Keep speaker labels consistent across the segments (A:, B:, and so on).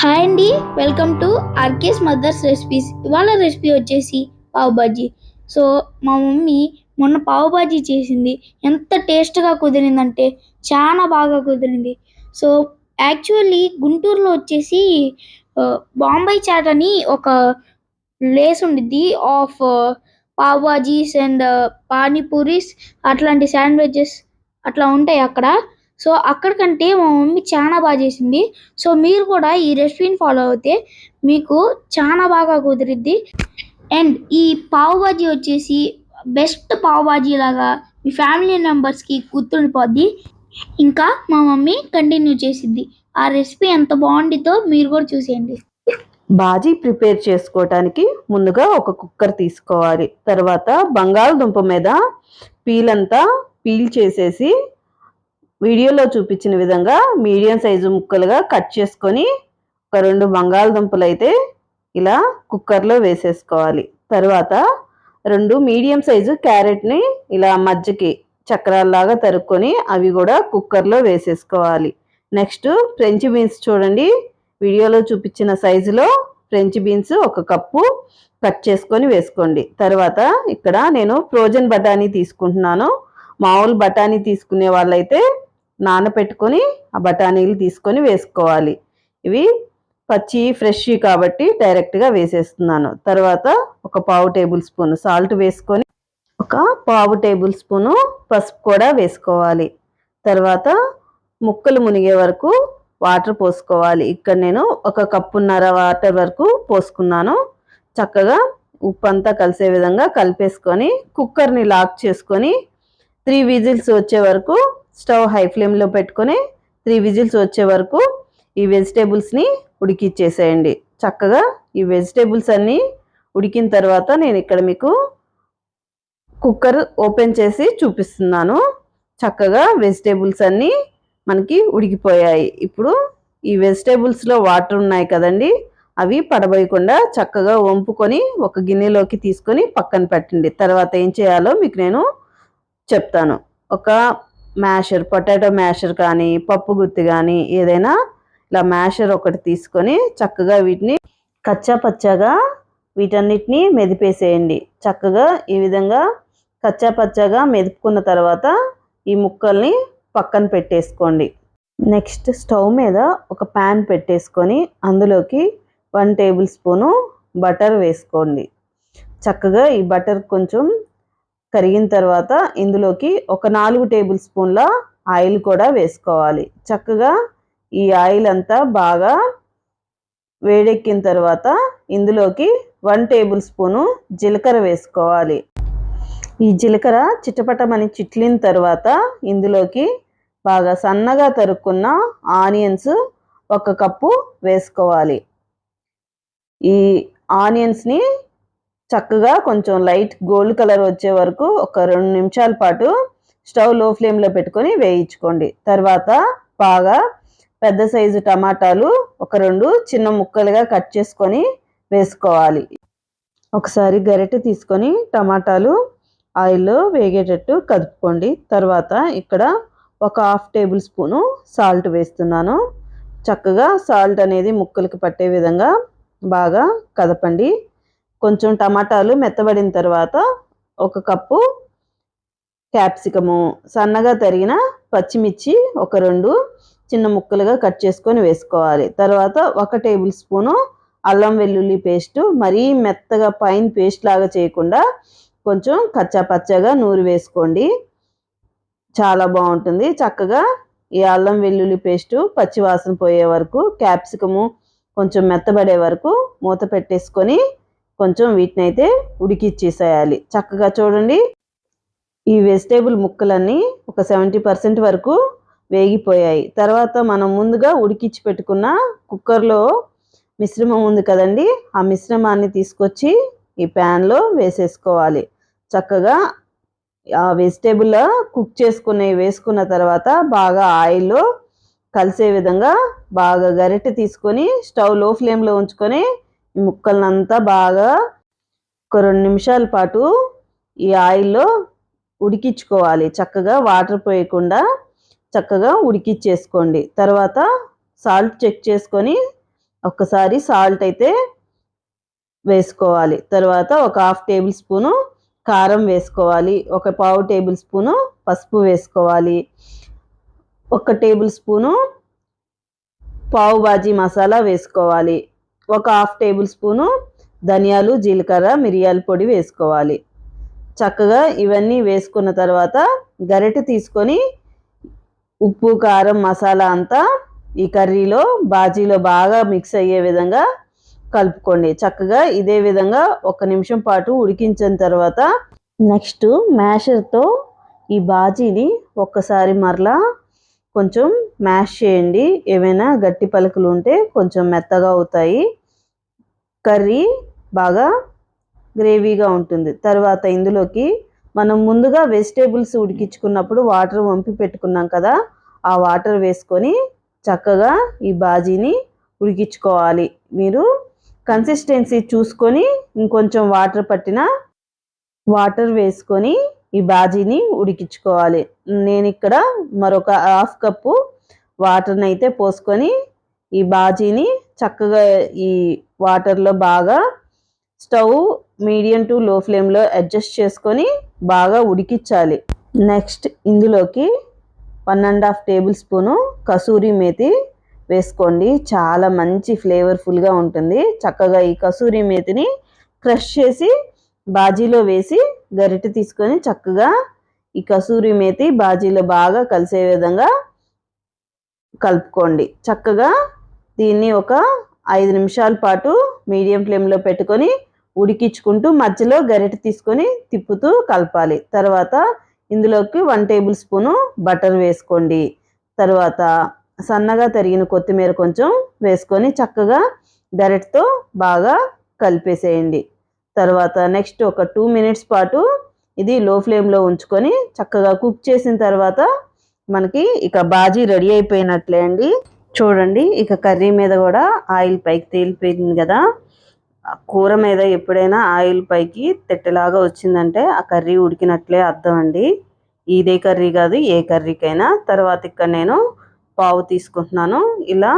A: Hi అండి welcome to RK's mother's recipes. ఇవాళ recipe వచ్చేసి పావు బాజీ. సో మా మమ్మీ మొన్న పావు బాజీ చేసింది. ఎంత టేస్ట్గా కుదిరిందంటే చాలా బాగా కుదిరింది. సో యాక్చువల్లీ గుంటూరులో వచ్చేసి బాంబాయి బాంబై చాట్ అని ఒక ప్లేస్ ఉండిద్ది ఆఫ్ పావు బాజీస్ అండ్ పానీపూరీస్ అట్లాంటి శాండ్విచెస్ అట్లా ఉంటాయి అక్కడ. సో అక్కడికంటే మా మమ్మీ చాలా బాగా చేసింది. సో మీరు కూడా ఈ రెసిపీని ఫాలో అవుతే మీకు చాలా బాగా కుదిరిద్ది. అండ్ ఈ పావు బాజీ వచ్చేసి బెస్ట్ పావు బాజీ లాగా మీ ఫ్యామిలీ మెంబర్స్కి గుర్తుండిపోద్ది. ఇంకా మా మమ్మీ కంటిన్యూ చేసిద్ది. ఆ రెసిపీ ఎంత బాగుండిద్దో మీరు కూడా చూసేయండి.
B: బాజీ ప్రిపేర్ చేసుకోవటానికి ముందుగా ఒక కుక్కర్ తీసుకోవాలి. తర్వాత బంగాళదుంప మీద పీల్ అంతా పీల్ చేసేసి వీడియోలో చూపించిన విధంగా మీడియం సైజు ముక్కలుగా కట్ చేసుకొని ఒక రెండు బంగాళదుంపలు అయితే ఇలా కుక్కర్లో వేసేసుకోవాలి. తర్వాత రెండు మీడియం సైజు క్యారెట్ని ఇలా మధ్యకి చక్రాల్లాగా తరుక్కొని అవి కూడా కుక్కర్లో వేసేసుకోవాలి. నెక్స్ట్ ఫ్రెంచ్ బీన్స్ చూడండి. వీడియోలో చూపించిన సైజులో ఫ్రెంచ్ బీన్స్ ఒక కప్పు కట్ చేసుకొని వేసుకోండి. తర్వాత ఇక్కడ నేను ఫ్రోజన్ బఠానీ తీసుకుంటున్నాను. మామూలు బఠానీ తీసుకునే వాళ్ళైతే నానబెట్టుకొని ఆ బఠానీలు తీసుకొని వేసుకోవాలి. ఇవి పచ్చి ఫ్రెష్ కాబట్టి డైరెక్ట్గా వేసేస్తున్నాను. తర్వాత ఒక పావు టేబుల్ స్పూన్ సాల్ట్ వేసుకొని ఒక పావు టేబుల్ స్పూను పసుపు కూడా వేసుకోవాలి. తర్వాత ముక్కలు మునిగే వరకు వాటర్ పోసుకోవాలి. ఇక్కడ నేను ఒక కప్పున్నర వాటర్ వరకు పోసుకున్నాను. చక్కగా ఉప్పు అంతా కలిసే విధంగా కలిపేసుకొని కుక్కర్ని లాక్ చేసుకొని త్రీ విజిల్స్ వచ్చే వరకు స్టవ్ హై ఫ్లేమ్లో పెట్టుకొని త్రీ విజిల్స్ వచ్చే వరకు ఈ వెజిటేబుల్స్ని ఉడికిచ్చేసేయండి. చక్కగా ఈ వెజిటేబుల్స్ అన్నీ ఉడికిన తర్వాత నేను ఇక్కడ మీకు కుక్కర్ ఓపెన్ చేసి చూపిస్తున్నాను. చక్కగా వెజిటేబుల్స్ అన్నీ మనకి ఉడికిపోయాయి. ఇప్పుడు ఈ వెజిటేబుల్స్లో వాటర్ ఉన్నాయి కదండి అవి పడబోయకుండా చక్కగా వంపుకొని ఒక గిన్నెలోకి తీసుకొని పక్కన పెట్టండి. తర్వాత ఏం చేయాలో మీకు నేను చెప్తాను. ఒక మ్యాషర్ పొటాటో మ్యాషర్ కానీ పప్పు గుత్తి కానీ ఏదైనా ఇలా మ్యాషర్ ఒకటి తీసుకొని చక్కగా వీటిని కచ్చా పచ్చాగా వీటన్నిటిని మెదిపేసేయండి. చక్కగా ఈ విధంగా కచ్చా పచ్చాగా మెదుపుకున్న తర్వాత ఈ ముక్కల్ని పక్కన పెట్టేసుకోండి. నెక్స్ట్ స్టవ్ మీద ఒక ప్యాన్ పెట్టేసుకొని అందులోకి వన్ టేబుల్ స్పూను బటర్ వేసుకోండి. చక్కగా ఈ బటర్ కొంచెం కరిగిన తర్వాత ఇందులోకి ఒక నాలుగు టేబుల్ స్పూన్ల ఆయిల్ కూడా వేసుకోవాలి. చక్కగా ఈ ఆయిల్ అంతా బాగా వేడెక్కిన తర్వాత ఇందులోకి వన్ టేబుల్ స్పూను జీలకర్ర వేసుకోవాలి. ఈ జీలకర్ర చిటపటమని చిట్లిన తర్వాత ఇందులోకి బాగా సన్నగా తరుక్కున్న ఆనియన్స్ ఒక కప్పు వేసుకోవాలి. ఈ ఆనియన్స్ని చక్కగా కొంచెం లైట్ గోల్డ్ కలర్ వచ్చే వరకు ఒక రెండు నిమిషాల పాటు స్టవ్లో ఫ్లేమ్లో పెట్టుకొని వేయించుకోండి. తర్వాత బాగా పెద్ద సైజు టమాటాలు ఒక రెండు చిన్న ముక్కలుగా కట్ చేసుకొని వేసుకోవాలి. ఒకసారి గరిటె తీసుకొని టమాటాలు ఆయిల్లో వేగేటట్టు కదుపుకోండి. తర్వాత ఇక్కడ ఒక హాఫ్ టేబుల్ స్పూను సాల్ట్ వేస్తున్నాను. చక్కగా సాల్ట్ అనేది ముక్కలకి పట్టే విధంగా బాగా కదపండి. కొంచెం టమాటాలు మెత్తబడిన తర్వాత ఒక కప్పు క్యాప్సికము సన్నగా తరిగిన పచ్చిమిర్చి ఒక రెండు చిన్న ముక్కలుగా కట్ చేసుకొని వేసుకోవాలి. తర్వాత ఒక టేబుల్ స్పూను అల్లం వెల్లుల్లి పేస్టు మరీ మెత్తగా పైన పేస్ట్ లాగా చేయకుండా కొంచెం కచ్చా పచ్చగా నూరి వేసుకోండి. చాలా బాగుంటుంది. చక్కగా ఈ అల్లం వెల్లుల్లి పేస్టు పచ్చివాసన పోయే వరకు క్యాప్సికము కొంచెం మెత్తబడే వరకు మూత పెట్టేసుకొని కొంచెం వీటిని అయితే ఉడికిచ్చేసేయాలి. చక్కగా చూడండి. ఈ వెజిటేబుల్ ముక్కలన్నీ ఒక సెవెంటీ పర్సెంట్ వరకు వేగిపోయాయి. తర్వాత మనం ముందుగా ఉడికిచ్చి పెట్టుకున్న కుక్కర్లో మిశ్రమం ఉంది కదండి ఆ మిశ్రమాన్ని తీసుకొచ్చి ఈ ప్యాన్లో వేసేసుకోవాలి. చక్కగా ఆ వెజిటేబుల్ కుక్ చేసుకుని వేసుకున్న తర్వాత బాగా ఆయిల్లో కలిసే విధంగా బాగా గరిటె తీసుకొని స్టవ్లో ఫ్లేమ్లో ఉంచుకొని ఈ ముక్కలనంతా బాగా ఒక రెండు నిమిషాల పాటు ఈ ఆయిల్లో ఉడికించుకోవాలి. చక్కగా వాటర్ పోయకుండా చక్కగా ఉడికిచ్చేసుకోండి. తర్వాత సాల్ట్ చెక్ చేసుకొని ఒక్కసారి సాల్ట్ అయితే వేసుకోవాలి. తర్వాత ఒక హాఫ్ టేబుల్ స్పూను కారం వేసుకోవాలి. ఒక పావు టేబుల్ స్పూను పసుపు వేసుకోవాలి. ఒక టేబుల్ స్పూను పావు బాజీ మసాలా వేసుకోవాలి. ఒక హాఫ్ టేబుల్ స్పూను ధనియాలు జీలకర్ర మిరియాల పొడి వేసుకోవాలి. చక్కగా ఇవన్నీ వేసుకున్న తర్వాత గరిటె తీసుకొని ఉప్పు కారం మసాలా అంతా ఈ కర్రీలో బాజీలో బాగా మిక్స్ అయ్యే విధంగా కలుపుకోండి. చక్కగా ఇదే విధంగా ఒక నిమిషం పాటు ఉడికించిన తర్వాత నెక్స్ట్ మ్యాషర్తో ఈ బాజీని ఒక్కసారి మరలా కొంచెం మ్యాష్ చేయండి. ఏమైనా గట్టి పలుకులు ఉంటే కొంచెం మెత్తగా అవుతాయి. కర్రీ బాగా గ్రేవీగా ఉంటుంది. తర్వాత ఇందులోకి మనం ముందుగా వెజిటేబుల్స్ ఉడికించుకున్నప్పుడు వాటర్ వంపి పెట్టుకున్నాం కదా ఆ వాటర్ వేసుకొని చక్కగా ఈ బాజీని ఉడికించుకోవాలి. మీరు కన్సిస్టెన్సీ చూసుకొని ఇంకొంచెం వాటర్ పట్టిన వాటర్ వేసుకొని ఈ బాజీని ఉడికించుకోవాలి. నేను ఇక్కడ మరొక హాఫ్ కప్పు వాటర్ని అయితే పోసుకొని ఈ బాజీని చక్కగా ఈ వాటర్లో బాగా స్టవ్ మీడియం టు లో ఫ్లేమ్లో అడ్జస్ట్ చేసుకొని బాగా ఉడికించాలి. నెక్స్ట్ ఇందులోకి one and half tablespoon kasuri methi వేసుకోండి. చాలా మంచి ఫ్లేవర్ఫుల్గా ఉంటుంది. చక్కగా ఈ కసూరి మేతిని క్రష్ చేసి బాజీలో వేసి గరిటె తీసుకొని చక్కగా ఈ కసూరి మేతి బాజీలో బాగా కలిసే విధంగా కలుపుకోండి. చక్కగా దీన్ని ఒక ఐదు నిమిషాల పాటు మీడియం ఫ్లేమ్లో పెట్టుకొని ఉడికించుకుంటూ మధ్యలో గరిటె తీసుకొని తిప్పుతూ కలపాలి. తర్వాత ఇందులోకి వన్ టేబుల్ స్పూను బటర్ వేసుకోండి. తర్వాత సన్నగా తరిగిన కొత్తిమీర కొంచెం వేసుకొని చక్కగా గరిటెతో బాగా కలిపేసేయండి. తర్వాత నెక్స్ట్ ఒక టూ మినిట్స్ పాటు ఇది లో ఫ్లేమ్లో ఉంచుకొని చక్కగా కుక్ చేసిన తర్వాత మనకి ఇక బాజీ రెడీ అయిపోయినట్లే అండి. చూడండి ఇక కర్రీ మీద కూడా ఆయిల్ పైకి తేలిపోయింది కదా. కూర మీద ఎప్పుడైనా ఆయిల్ పైకి తెట్టలాగా వచ్చిందంటే ఆ కర్రీ ఉడికినట్లే అర్థం అండి. ఇదే కర్రీ కాదు ఏ కర్రీకైనా. తర్వాత ఇక్కడ నేను పావు తీసుకుంటున్నాను. ఇలా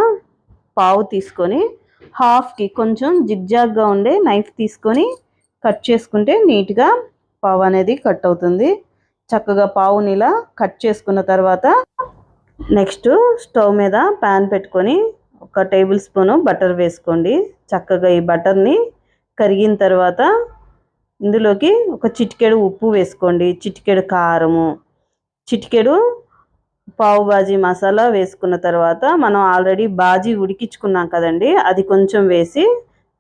B: పావు తీసుకొని హాఫ్కి కొంచెం జిగ్జాగ్గా ఉండే నైఫ్ తీసుకొని కట్ చేసుకుంటే నీట్గా పావు అనేది కట్ అవుతుంది. చక్కగా పావుని ఇలా కట్ చేసుకున్న తర్వాత నెక్స్ట్ స్టవ్ మీద ప్యాన్ పెట్టుకొని ఒక టేబుల్ స్పూను బటర్ వేసుకోండి. చక్కగా ఈ బటర్ని కరిగిన తర్వాత ఇందులోకి ఒక చిటికెడు ఉప్పు వేసుకోండి. చిటికెడు కారము చిటికెడు పావు బాజీ మసాలా వేసుకున్న తర్వాత మనం ఆల్రెడీ బాజీ ఉడికించుకున్నాం కదండి అది కొంచెం వేసి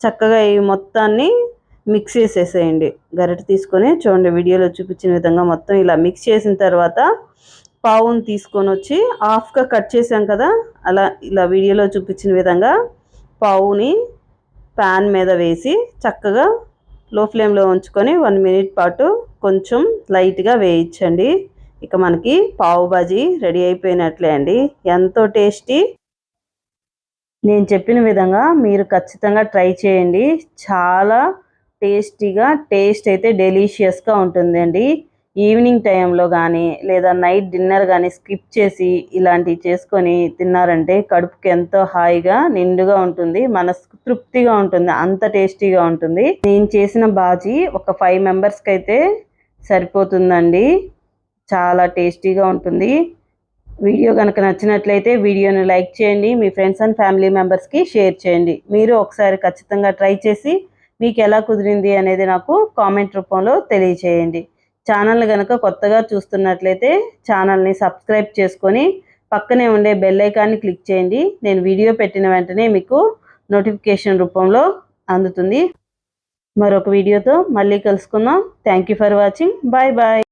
B: చక్కగా ఈ మొత్తాన్ని మిక్స్ చేసేసేయండి. గరిటె తీసుకొని చూడండి వీడియోలో చూపించిన విధంగా మొత్తం ఇలా మిక్స్ చేసిన తర్వాత పావుని తీసుకొని వచ్చి హాఫ్గా కట్ చేసాం కదా అలా ఇలా వీడియోలో చూపించిన విధంగా పావుని ప్యాన్ మీద వేసి చక్కగా లో ఫ్లేమ్లో ఉంచుకొని వన్ మినిట్ పాటు కొంచెం లైట్గా వేయించండి. ఇక మనకి పావు బాజీ రెడీ అయిపోయినట్లే అండి. ఎంతో టేస్టీ. నేను చెప్పిన విధంగా మీరు ఖచ్చితంగా ట్రై చేయండి. చాలా టేస్టీగా టేస్ట్ అయితే డెలీషియస్గా ఉంటుందండి. ఈవినింగ్ టైంలో కానీ లేదా నైట్ డిన్నర్ కానీ స్కిప్ చేసి ఇలాంటివి చేసుకొని తిన్నారంటే కడుపుకి ఎంతో హాయిగా నిండుగా ఉంటుంది. మనసుకు తృప్తిగా ఉంటుంది. అంత టేస్టీగా ఉంటుంది. నేను చేసిన బాజీ ఒక ఫైవ్ మెంబర్స్కి అయితే సరిపోతుందండి. చాలా టేస్టీగా ఉంటుంది. వీడియో కనుక నచ్చినట్లయితే వీడియోని లైక్ చేయండి. మీ ఫ్రెండ్స్ అండ్ ఫ్యామిలీ మెంబర్స్కి షేర్ చేయండి. మీరు ఒకసారి ఖచ్చితంగా ట్రై చేసి మీకు ఎలా కుదిరింది అనేది నాకు కామెంట్ రూపంలో తెలియచేయండి. ఛానల్ కనుక కొత్తగా చూస్తున్నట్లయితే ఛానల్ని సబ్స్క్రైబ్ చేసుకొని పక్కనే ఉండే బెల్ ఐకాన్ని క్లిక్ చేయండి. నేను వీడియో పెట్టిన వెంటనే మీకు నోటిఫికేషన్ రూపంలో అందుతుంది. మరొక వీడియోతో మళ్ళీ కలుసుకుందాం. Thank you for watching bye bye